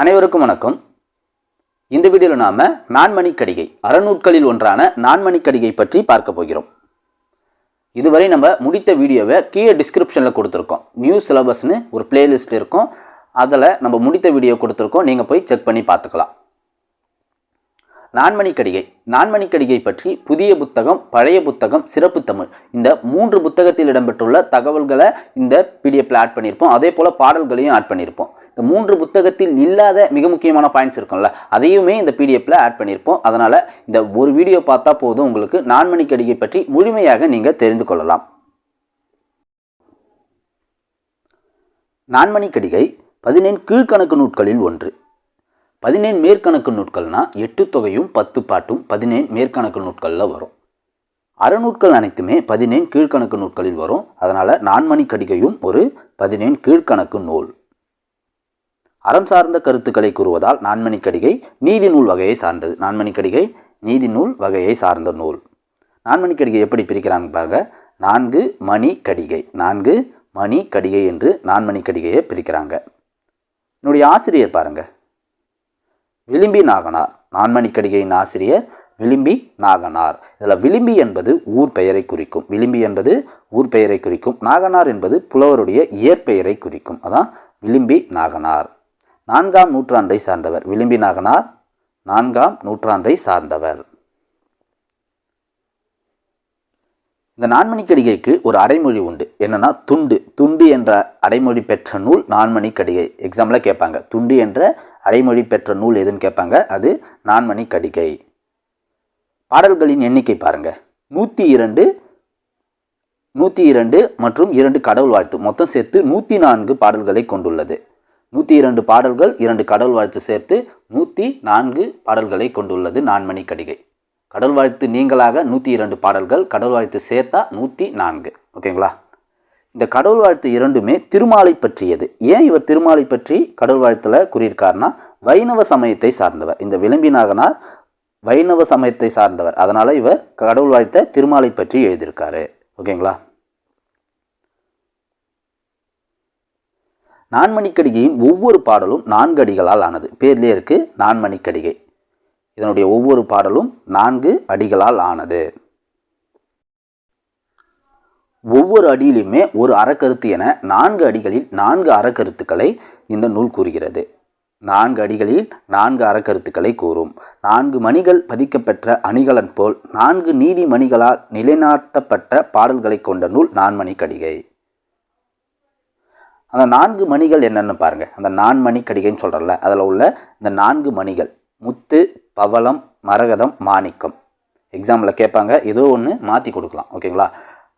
அனைவருக்கும் வணக்கம். இந்த வீடியோவில் நாம் நான்மணி கடிகை அறநூட்களில் ஒன்றான நான்மணி கடிகை பற்றி பார்க்க போகிறோம். இதுவரை நம்ம முடித்த வீடியோவை கீழே டிஸ்கிரிப்ஷனில் கொடுத்துருக்கோம். நியூ சிலபஸ்னு ஒரு பிளேலிஸ்ட் இருக்கும். அதில் நம்ம முடித்த வீடியோ கொடுத்துருக்கோம். நீங்கள் போய் செக் பண்ணி பார்த்துக்கலாம். நான்மணி கடிகை நான்மணி கடிகை பற்றி புதிய புத்தகம் பழைய புத்தகம் சிறப்பு தமிழ். இந்த மூன்று புத்தகத்தில் இடம்பெற்றுள்ள தகவல்களை இந்த பிடிஎஃப்ல ஆட் பண்ணியிருப்போம். அதே போல் பாடல்களையும் ஆட் பண்ணியிருப்போம். இந்த மூன்று புத்தகத்தில் இல்லாத மிக முக்கியமான பாயிண்ட்ஸ் இருக்கும்ல அதையுமே இந்த பிடிஎஃப்பில் ஆட் பண்ணியிருப்போம். அதனால் இந்த ஒரு வீடியோ பார்த்தா போதும் உங்களுக்கு நான்மணி கடிகை பற்றி முழுமையாக நீங்கள் தெரிந்து கொள்ளலாம். நான்மணிக்கடிகை கடிகை பதினேழு கீழ்கணக்கு நூட்களில் ஒன்று. பதினேழு மேற்கணக்கு நூட்கள்னால் எட்டு தொகையும் பத்து பாட்டும் பதினேழு மேற்கணக்கு நூட்களில் வரும். அறநூட்கள் அனைத்துமே பதினேழு கீழ்கணக்கு நூட்களில் வரும். அதனால் நான்மணி கடிகையும் ஒரு பதினேழு கீழ்கணக்கு நூல். அறம் சார்ந்த கருத்துக்களை கூறுவதால் நான்மணி கடிகை நீதி நூல் வகையை சார்ந்தது. நான்மணி கடிகை நீதி நூல் வகையை சார்ந்த நூல். நான்மணி கடிகை எப்படி பிரிக்கிறாங்க பாருங்க. நான்கு மணி கடிகை நான்கு மணி கடிகை என்று நான்மணி கடிகையை பிரிக்கிறாங்க. என்னுடைய ஆசிரியர் பாருங்கள் விளிம்பி நாகனார். நான்மணி கடிகையின் ஆசிரியர் விளிம்பி நாகனார். இதில் விளிம்பி என்பது ஊர் பெயரை குறிக்கும். விளிம்பி என்பது ஊர் பெயரை குறிக்கும். நாகனார் என்பது புலவருடைய இயற்பெயரை குறிக்கும். அதான் விளிம்பி நாகனார். நான்காம் நூற்றாண்டை சார்ந்தவர். விளிம்பி நாகனார் நான்காம் நூற்றாண்டை சார்ந்தவர். இந்த நான்மணிக்கடிகைக்கு ஒரு அடைமொழி உண்டு. என்னன்னா துண்டு. துண்டு என்ற அடைமொழி பெற்ற நூல் நான்மணி கடிகை எக்ஸாம்பிளாக கேட்பாங்க. துண்டு என்ற அடைமொழி பெற்ற நூல் எதுன்னு கேட்பாங்க? அது நான்மணி கடிகை. பாடல்களின் எண்ணிக்கை பாருங்க. நூற்றி இரண்டு நூற்றி இரண்டு மற்றும் இரண்டு கடவுள் வாழ்த்து. மொத்தம் சேர்த்து நூற்றி நான்கு பாடல்களை கொண்டுள்ளது. நூற்றி இரண்டு பாடல்கள் இரண்டு கடவுள் வாழ்த்து சேர்த்து நூற்றி நான்கு பாடல்களை கொண்டுள்ளது நான்மணி கடிகை. கடவுள் வாழ்த்து நீங்களாக நூற்றி இரண்டு பாடல்கள் கடவுள் வாழ்த்து சேர்த்தா நூற்றி நான்கு. ஓகேங்களா? இந்த கடவுள் வாழ்த்து இரண்டுமே திருமாலை பற்றியது. ஏன் இவர் திருமாலை பற்றி கடவுள் வாழ்த்துல கூறியிருக்காருன்னா வைணவ சமயத்தை சார்ந்தவர். இந்த விளம்பினாகனார் வைணவ சமயத்தை சார்ந்தவர். அதனால் இவர் கடவுள் வாழ்த்த திருமாலை பற்றி எழுதியிருக்காரு. ஓகேங்களா? நான்மணிக்கடிகையின் ஒவ்வொரு பாடலும் நான்கு அடிகளால் ஆனது. பேர்லேயே இருக்கு நான்மணிக்கடிகை. இதனுடைய ஒவ்வொரு பாடலும் நான்கு அடிகளால் ஆனது. ஒவ்வொரு அடியிலுமே ஒரு அறக்கருத்து என நான்கு அடிகளில் நான்கு அறக்கருத்துக்களை இந்த நூல் கூறுகிறது. நான்கு அடிகளில் நான்கு அறக்கருத்துக்களை கூறும். நான்கு மணிகள் பதிக்கப்பெற்ற அணிகலன் போல் நான்கு நீதி மணிகளால் நிலைநாட்டப்பட்ட பாடல்களை கொண்ட நூல் நான்மணி கடிகை. அந்த நான்கு மணிகள் என்னென்னு பாருங்க. அந்த நான்மணி கடிகைன்னு சொல்கிறல்ல அதில் உள்ள இந்த நான்கு மணிகள் முத்து பவளம் மரகதம் மாணிக்கம். எக்ஸாம்பிளில் கேட்பாங்க. ஏதோ ஒன்று மாற்றி கொடுக்கலாம். ஓகேங்களா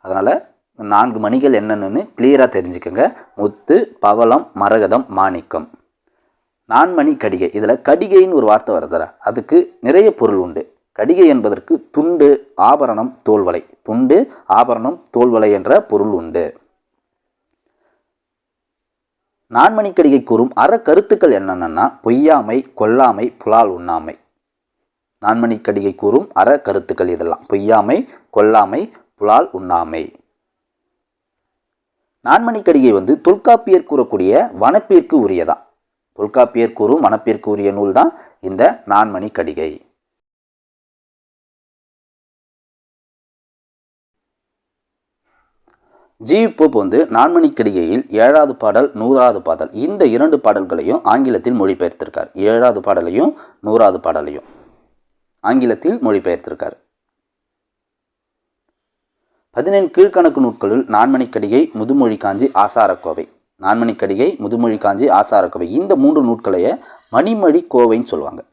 அதனால் நான்கு மணிகள் என்னென்னு கிளியராக தெரிஞ்சுக்கோங்க. முத்து பவளம் மரகதம் மாணிக்கம். நான்மணி கடிகை. இதில் கடிகைன்னு ஒரு வார்த்தை வருதுல அதுக்கு நிறைய பொருள் உண்டு. கடிகை என்பதற்கு துண்டு ஆபரணம் தோல்வலை. துண்டு ஆபரணம் தோல்வலை என்ற பொருள் உண்டு. நான்மணி கடிகை கூறும் அற கருத்துக்கள் என்னென்னா பொய்யாமை கொல்லாமை புலால் உண்ணாமை. நான்மணி கடிகை கூறும் அற கருத்துக்கள் இதெல்லாம். பொய்யாமை கொல்லாமை புலால் உண்ணாமை. நான்மணிக்கடிகை வந்து தொல்காப்பியர் கூறக்கூடிய வனப்பிற்கு உரியதான். தொல்காப்பியர் கூறும் வனப்பிற்கு உரிய நூல் தான் இந்த நான்மணி கடிகை ஜி. போப் வந்து நான்மணிக்கடிகையில் ஏழாவது பாடல் நூறாவது பாடல் இந்த இரண்டு பாடல்களையும் ஆங்கிலத்தில் மொழிபெயர்த்திருக்கார். ஏழாவது பாடலையும் நூறாவது பாடலையும் ஆங்கிலத்தில் மொழிபெயர்த்திருக்கார். பதினேழு கீழ்கணக்கு நூட்களுள் நான்மணிக்கடிகை முதுமொழி காஞ்சி ஆசாரக்கோவை. நான்மணிக்கடிகை முதுமொழி காஞ்சி ஆசாரக்கோவை. இந்த மூன்று நூட்களையே மணிமொழி கோவைன்னு சொல்லுவாங்க.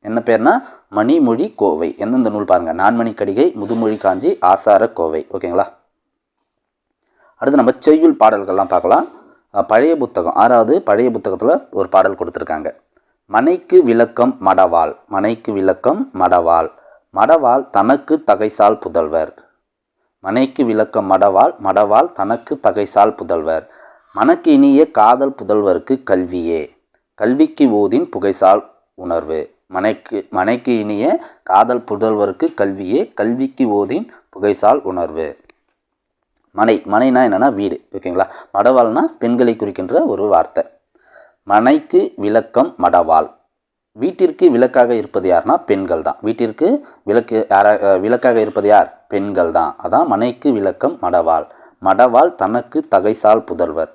என்ன பேர்னா மணிமொழி கோவை. எந்தெந்த நூல் பாருங்க. நான்மணிக்கடிகை முதுமொழி காஞ்சி ஆசாரக்கோவை. ஓகேங்களா? அடுத்து நம்ம செய்யுள் பாடல்கள்லாம் பார்க்கலாம். பழைய புத்தகம். ஆறாவது பழைய புத்தகத்தில் ஒரு பாடல் கொடுத்துருக்காங்க. மனைக்கு விளக்கம் மடவாள். மனைக்கு விளக்கம் மடவாள். மடவாள் தனக்கு தகைசால் புதல்வர். மனைக்கு விளக்கம் மடவாள் மடவாள் தனக்கு தகைசால் புதல்வர். மனக்கு இனிய காதல் புதல்வருக்கு கல்வியே. கல்விக்கு ஓதின் புகைசால் உணர்வு. மனைக்கு மனைக்கு இனிய காதல் புதல்வருக்கு கல்வியே. கல்விக்கு ஓதின் புகைசால் உணர்வு. மனை மனைனா என்னென்னா வீடு ஓகேங்களா? மடவாள்னா பெண்களை குறிக்கின்ற ஒரு வார்த்தை. மனைக்கு விளக்கம் மடவாள். வீட்டிற்கு விளக்காக இருப்பது யார்னா பெண்கள் தான். வீட்டிற்கு விளக்கு யாரா விளக்காக இருப்பது யார்? பெண்கள் தான். அதான் மனைக்கு விளக்கம் மடவாள். மடவாள் தனக்கு தகைசால் புதல்வர்.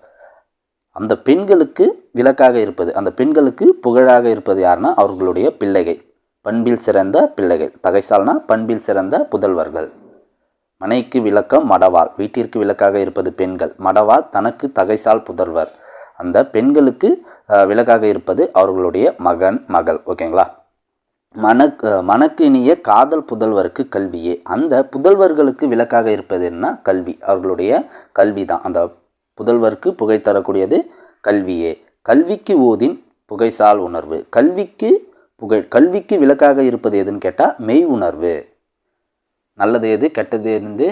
அந்த பெண்களுக்கு விளக்காக இருப்பது அந்த பெண்களுக்கு புகழாக இருப்பது யாருன்னா அவர்களுடைய பிள்ளைகள். பண்பில் சிறந்த பிள்ளைகள். தகைசால்னா பண்பில் சிறந்த புதல்வர்கள். மனைக்கு விளக்கம் மடவாள். வீட்டிற்கு விளக்காக இருப்பது பெண்கள். மடவாள் தனக்கு தகைசால் புதல்வர். அந்த பெண்களுக்கு விலக்காக இருப்பது அவர்களுடைய மகன் மகள். ஓகேங்களா? மனக் அஹ், மனக்கு இனிய காதல் புதல்வருக்கு கல்வியே. அந்த புதல்வர்களுக்கு விளக்காக இருப்பது என்ன? கல்வி. அவர்களுடைய கல்வி தான். அந்த புதல்வருக்கு புகை தரக்கூடியது கல்வியே. கல்விக்கு ஓதின் புகைசால் உணர்வு. கல்விக்கு புகை கல்விக்கு விளக்காக இருப்பது எதுன்னு கேட்டால் மெய் உணர்வு. நல்லது எது கெட்டது இருந்து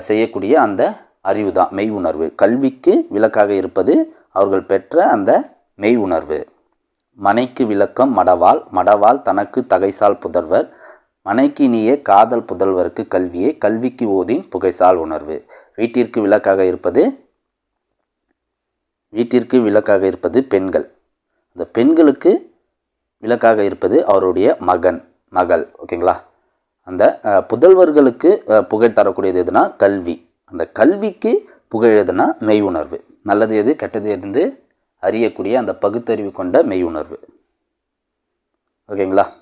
செய்யக்கூடிய அந்த அறிவு தான் மெய் உணர்வு கல்விக்கு விளக்காக இருப்பது அவர்கள் பெற்ற அந்த மெய் உணர்வு மனைக்கு விளக்கம் மடவாள் மடவாள் தனக்கு தகைசால் புதல்வர். மனைக்கு இனிய காதல் புதல்வருக்கு கல்வியே கல்விக்கு ஓதின் புகைசால் உணர்வு. வீட்டிற்கு விளக்காக இருப்பது வீட்டிற்கு விளக்காக இருப்பது பெண்கள். அந்த பெண்களுக்கு விளக்காக இருப்பது அவருடைய மகன் மகள் ஓகேங்களா? அந்த புதல்வர்களுக்கு புகழ் தரக்கூடியது எதுனா கல்வி. அந்த கல்விக்கு புகழ் மெய் உணர்வு நல்லது எது கெட்டது இருந்து அறியக்கூடிய அந்த பகுத்தறிவு கொண்ட மெய் உணர்வு ஓகேங்களா?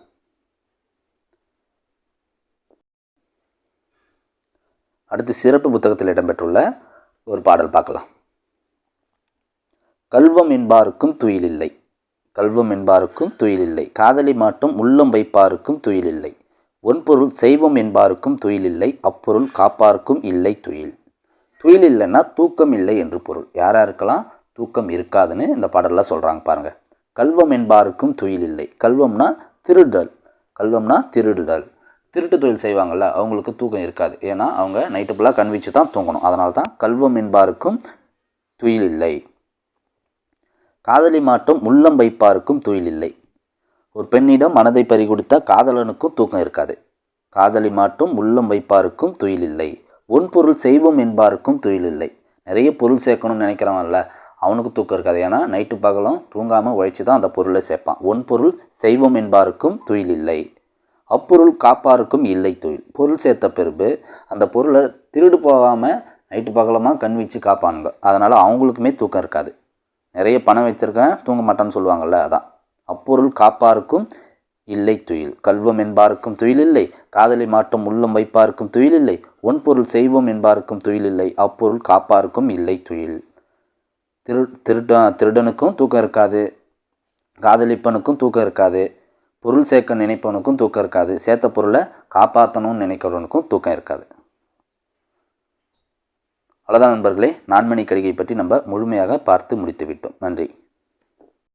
அடுத்து சிறப்பு புத்தகத்தில் இடம்பெற்றுள்ள ஒரு பாடல் பார்க்கலாம். கல்வம் என்பாருக்கும் துயிலில்லை. கல்வம் என்பாருக்கும் துயிலில்லை. காதலி மாட்டும் உள்ளம் வைப்பாருக்கும் துயிலில்லை. ஒன்பொருள் செய்வம் என்பாருக்கும் துயிலில்லை அப்பொருள் காப்பாருக்கும் இல்லை துயில். துயில் இல்லைன்னா தூக்கம் இல்லை என்று பொருள். யார் இருக்கலாம்? தூக்கம் இருக்காதுன்னு இந்த பாடலில் சொல்கிறாங்க பாருங்க. கல்வம் என்பாருக்கும் துயில் இல்லை. கல்வம்னா திருடுதல் கல்வம்னா திருடுதல். திருட்டு தொழில் செய்வாங்கள்ல அவங்களுக்கு தூக்கம் இருக்காது. ஏன்னா அவங்க நைட்டு ஃபுல்லாக கண்விச்சு தான் தூங்கணும். அதனால தான் கல்வம் என்பாருக்கும் துயில் இல்லை. காதலி மாட்டும் உள்ளம் வைப்பாருக்கும் துயில் இல்லை. ஒரு பெண்ணிடம் மனதை பறிகொடுத்த காதலனுக்கும் தூக்கம் இருக்காது. காதலி மாட்டும் உள்ளம் வைப்பாருக்கும் துயில் இல்லை. ஒன் பொருள் செய்வோம் என்பாருக்கும் துயில் இல்லை. நிறைய பொருள் சேர்க்கணும்னு நினைக்கிறவன்ல அவனுக்கு தூக்கம் இருக்காது. ஏன்னா நைட்டு பகலும் தூங்காமல் உழைச்சி தான் அந்த பொருளை சேர்ப்பான். ஒன் பொருள் செய்வோம் என்பாருக்கும் துயில் இல்லை. அப்பொருள் காப்பாருக்கும் இல்லை தொழில் பொருள் சேர்த்த பிறகு அந்த பொருளை திருடு போகாமல் நைட்டு பகலமாக கண் வச்சு காப்பானுங்க. அதனால் அவங்களுக்குமே தூக்கம் இருக்காது. நிறைய பணம் வச்சுருக்கேன் தூங்க மாட்டான்னு சொல்லுவாங்கள்ல அதான். அப்பொருள் காப்பாருக்கும் இல்லை துயில். கல்வம் என்பாருக்கும் துயில் இல்லை. காதலை மாட்டம் உள்ளம் வைப்பாருக்கும் துயில் இல்லை. ஒன் பொருள் செய்வோம் என்பாருக்கும் இல்லை. அப்பொருள் காப்பாருக்கும் இல்லை துயில். திரு திருட திருடனுக்கும் தூக்கம் இருக்காது. காதலிப்பனுக்கும் தூக்கம் இருக்காது. பொருள் சேர்க்க நினைப்பவனுக்கும் தூக்கம் இருக்காது. சேர்த்த பொருளை காப்பாற்றணும்னு நினைக்கிறவனுக்கும் தூக்கம் இருக்காது. அவ்வளோதான் நண்பர்களே. நான்மணி கடிகை பற்றி நம்ம முழுமையாக பார்த்து முடித்துவிட்டோம். நன்றி.